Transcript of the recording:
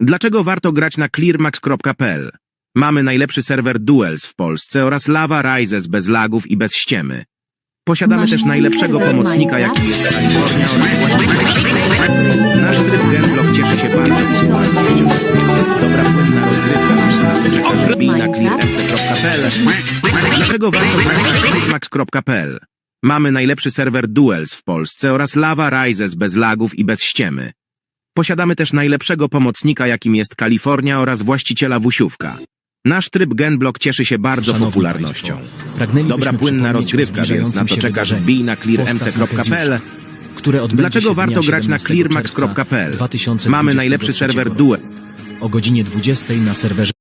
Dlaczego warto grać na clearmax.pl? Mamy najlepszy serwer Duels w Polsce oraz Lava Rises bez lagów i bez ściemy. Posiadamy Masz też najlepszego pomocnika, jakim jest Kalifornia Nasz tryb Genblock cieszy się bardzo popularnością. Dobra płynna rozgrywka, na co czekasz, wbij na. Dlaczego warto grać na clearmax.pl? Mamy najlepszy serwer Duels w Polsce oraz Lava Rises bez lagów i bez ściemy. Posiadamy też najlepszego pomocnika, jakim jest Kalifornia oraz właściciela Wusiówka. Nasz tryb Genblock cieszy się bardzo Szanowni popularnością. Dobra płynna rozgrywka, więc na co czekasz, wbij na clearmc.pl. Dlaczego warto grać na 17 clearmax.pl? Mamy najlepszy 2023 serwer. Duel. O godzinie 20 na serwerze